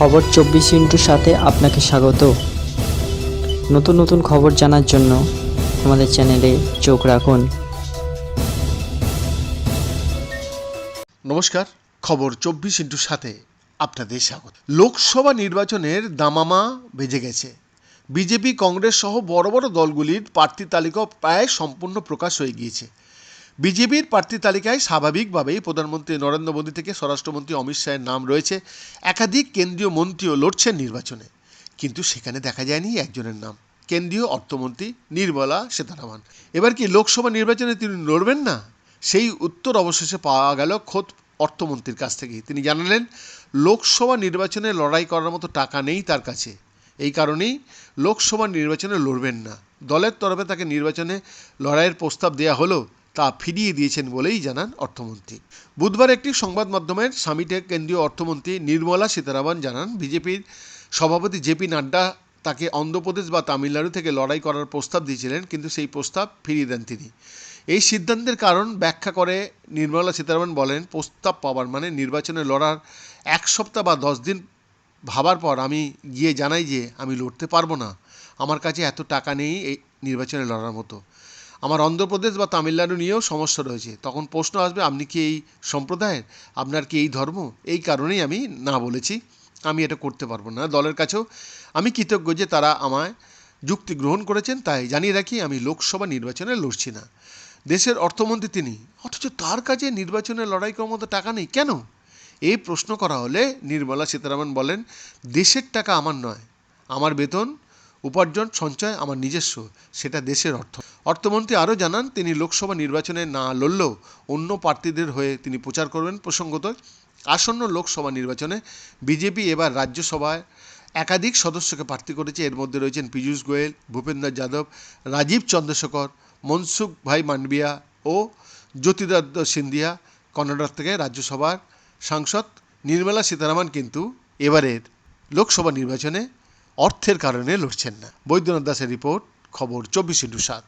খবর চব্বিশ ইন্টুর সাথে আপনাকে স্বাগত। নতুন নতুন খবর জানার জন্য আমাদের চ্যানেলে চোখ রাখুন। নমস্কার, খবর চব্বিশ ইন্টুর সাথে আপনাদের স্বাগত। লোকসভা নির্বাচনের দামামা বেজে গেছে। বিজেপি, কংগ্রেস সহ বড় বড় দলগুলির প্রার্থী তালিকা প্রায় সম্পূর্ণ প্রকাশ হয়ে গিয়েছে। বিজেপির প্রার্থী তালিকায় স্বাভাবিকভাবেই প্রধানমন্ত্রী নরেন্দ্র মোদী থেকে স্বরাষ্ট্রমন্ত্রী অমিত শাহের নাম রয়েছে। একাধিক কেন্দ্রীয় মন্ত্রীও লড়ছেন নির্বাচনে। কিন্তু সেখানে দেখা যায়নি একজনের নাম। কেন্দ্রীয় অর্থমন্ত্রী নির্মলা সীতারামন। এবার কি লোকসভা নির্বাচনে তিনি লড়বেন না? সেই উত্তর অবশেষে পাওয়া গেল খোদ অর্থমন্ত্রীর কাছ থেকেই। তিনি জানালেন, লোকসভা নির্বাচনে লড়াই করার মতো টাকা নেই তার কাছে। এই কারণেই লোকসভা নির্বাচনে লড়বেন না। দলের তরফে তাকে নির্বাচনে লড়াইয়ের প্রস্তাব দেওয়া হলো। তা ফিরিয়ে দিয়েছেন বলেই জানান অর্থমন্ত্রী। বুধবার একটি সংবাদ মাধ্যমের সামিটে কেন্দ্রীয় অর্থমন্ত্রী নির্মলা সীতারামন জানান, বিজেপির সভাপতি জেপি নাড্ডা তাকে অন্ধ্রপ্রদেশ বা তামিলনাড়ু থেকে লড়াই করার প্রস্তাব দিয়েছিলেন, কিন্তু সেই প্রস্তাব ফিরিয়ে দেন তিনি। এই সিদ্ধান্তের কারণ ব্যাখ্যা করে নির্মলা সীতারামন বলেন, প্রস্তাব পাওয়ার মানে নির্বাচনে লড়ার এক সপ্তাহ বা দশ দিন ভাবার পর আমি গিয়ে জানাই যে আমি লড়তে পারব না। আমার কাছে এত টাকা নেই এই নির্বাচনে লড়ার মতো। আমার অন্ধ্রপ্রদেশ বা তামিলনাড়ু নিয়েও সমস্যা রয়েছে। তখন প্রশ্ন আসবে, আপনি কি এই সম্প্রদায়ের? আপনার কি এই ধর্ম? এই কারণেই আমি না বলেছি। আমি এটা করতে পারব না। দলের কাছেও আমি কৃতজ্ঞ যে তারা আমায় যুক্তি গ্রহণ করেছেন। তাই জানিয়ে রাখি, আমি লোকসভা নির্বাচনে লড়ছি না। দেশের অর্থমন্ত্রী তিনি। অথচ তার কাছে নির্বাচনে লড়াই করার মতো টাকা নেই কেন? এই প্রশ্ন করা হলে নির্মলা সীতারামন বলেন, দেশের টাকা আমার নয়। আমার বেতন, উপার্জন, সঞ্চয় আমার নিজস্ব। সেটা দেশের অর্থ। অর্থমন্ত্রী আরও জানান, তিনি লোকসভা নির্বাচনে না লড়লেও অন্য প্রার্থীদের হয়ে তিনি প্রচার করবেন। প্রসঙ্গত, আসন্ন লোকসভা নির্বাচনে বিজেপি এবার রাজ্যসভায় একাধিক সদস্যকে প্রার্থী করেছে। এর মধ্যে রয়েছেন পীযূষ গোয়েল ভূপেন্দ্র যাদব, রাজীব চন্দ্রশেখর, মনসুখ ভাই মান্ডবিয়া ও জ্যোতিরাদিত্য সিন্ধিয়া। কর্ণাটক থেকে রাজ্যসভার সাংসদ নির্মলা সীতারামন কিন্তু এবারের লোকসভা নির্বাচনে অর্থের কারণে লড়ছেন না। বৈদ্যনাথ দাসের রিপোর্ট, খবর চব্বিশ সাত।